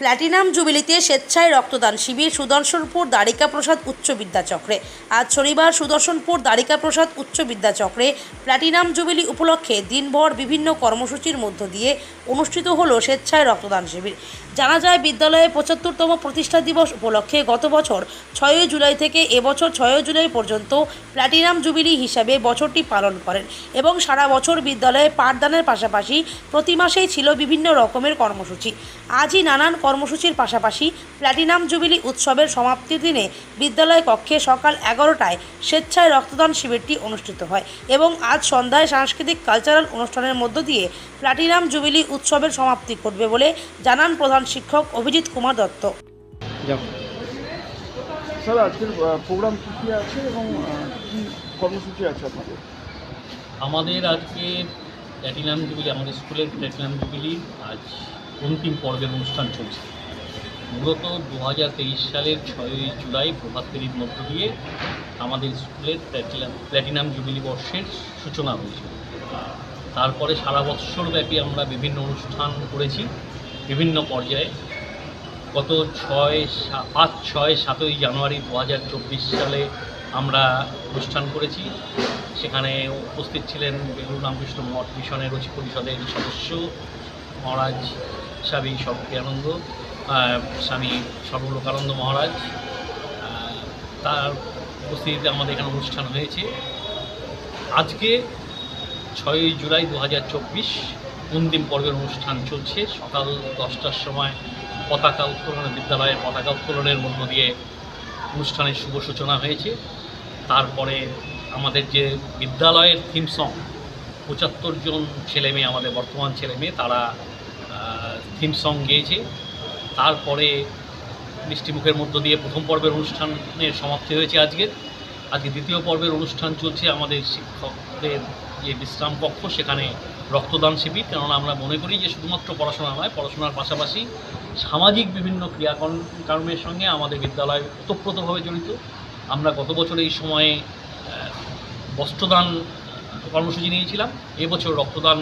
Platinum জুবিলিতে স্বেচ্ছায় রক্তদান শিবির সুদর্শনপুর দ্বারিকা প্রসাদ উচ্চ বিদ্যাচক্রে আজ শনিবার সুদর্শনপুর দ্বারিকা প্রসাদ উচ্চ বিদ্যাচক্রে প্ল্যাটিনাম জুবিলি উপলক্ষে দিনভর বিভিন্ন কর্মসূচির মধ্য দিয়ে অনুষ্ঠিত হলো স্বেচ্ছায় রক্তদান শিবির। জানা যায়, বিদ্যালয়ে পঁচাত্তরতম প্রতিষ্ঠা দিবস উপলক্ষে গত বছর ছয়ই জুলাই থেকে এবছর ছয়ই জুলাই পর্যন্ত প্ল্যাটিনাম জুবিলি হিসাবে বছরটি পালন করেন এবং সারা বছর বিদ্যালয়ে পাঠদানের পাশাপাশি প্রতি মাসেই ছিল বিভিন্ন রকমের কর্মসূচি। আজই নানান কর্মসূচির পাশাপাশি প্ল্যাটিনাম জুবিলি উৎসবের সমাপ্তির দিনে বিদ্যালয় কক্ষে সকাল এগারোটায় স্বেচ্ছায় রক্তদান শিবিরটি অনুষ্ঠিত হয় এবং আজ সন্ধ্যায় সাংস্কৃতিক কালচারাল অনুষ্ঠানের মধ্য দিয়ে প্ল্যাটিনাম জুবিলি উৎসবের সমাপ্তি ঘটবে বলে জানান প্রধান শিক্ষক অভিজিৎ কুমার দত্ত। যাও। স্যার আজকের প্রোগ্রাম কী কী আছে এবং কী কর্মসূচি আছে আপনাদের? আমাদের আজকে প্ল্যাটিনাম জুবিলি আমাদের স্কুলের প্ল্যাটিনাম জুবিলি আজ অন্তিম পর্বের অনুষ্ঠান চলছে। মূলত দু হাজার তেইশ সালের ছয়ই জুলাই প্রভাত ফেরির মধ্য দিয়ে আমাদের স্কুলের প্ল্যাটিনাম প্ল্যাটিনাম জুবিলি বর্ষের সূচনা হয়েছিল তারপরে সারা বৎসরব্যাপী আমরা বিভিন্ন অনুষ্ঠান করেছি। বিভিন্ন পর্যায়ে গত ছয় পাঁচ, ছয়, সাতই জানুয়ারি দু হাজার চব্বিশ সালে আমরা অনুষ্ঠান করেছি। সেখানে উপস্থিত ছিলেন বেলুর রামকৃষ্ণ মঠ মিশনের রচি পরিষদের সদস্য মহারাজ স্বামী সর্বপ্রিয়ানন্দ স্বামী সর্বলোকানন্দ মহারাজ। তার উপস্থিতিতে আমাদের এখানে অনুষ্ঠান হয়েছে। আজকে ছয়ই জুলাই দু হাজার চব্বিশ অন্তিম পর্বের অনুষ্ঠান চলছে। সকাল দশটার সময় পতাকা উত্তোলনের বিদ্যালয়ের পতাকা উত্তোলনের মধ্য দিয়ে অনুষ্ঠানের শুভ সূচনা হয়েছে। তারপরে আমাদের যে বিদ্যালয়ের থিম সং পঁচাত্তর জন ছেলে মেয়ে, আমাদের বর্তমান ছেলে মেয়ে, তারা থিম সং গেয়েছে। তারপরে মিষ্টিমুখের মধ্য দিয়ে প্রথম পর্বের অনুষ্ঠানের সমাপ্তি হয়েছে আজকের। আজকে দ্বিতীয় পর্বের অনুষ্ঠান চলছে আমাদের শিক্ষকদের যে বিশ্রাম কক্ষ সেখানে রক্তদান শিবির। কেননা আমরা মনে করি যে শুধুমাত্র পড়াশোনা নয়, পড়াশোনার পাশাপাশি সামাজিক বিভিন্ন ক্রিয়াকর্মের সঙ্গে আমাদের বিদ্যালয় ওতপ্রোতভাবে জড়িত। আমরা গত বছর এই সময়ে বস্ত্রদান কর্মসূচি নিয়েছিলাম। এবছর রক্তদান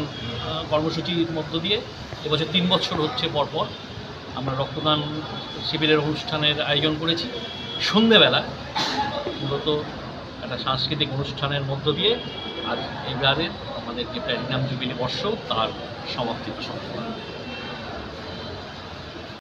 কর্মসূচির মধ্য দিয়ে এবছর তিন বছর হচ্ছে পরপর আমরা রক্তদান শিবিরের অনুষ্ঠানের আয়োজন করেছি। সন্ধেবেলা মূলত একটা সাংস্কৃতিক অনুষ্ঠানের মধ্য দিয়ে আজ এবারের আমাদের যে প্ল্যাটিনাম জুবিলি বর্ষ, তার সমাপ্তি করা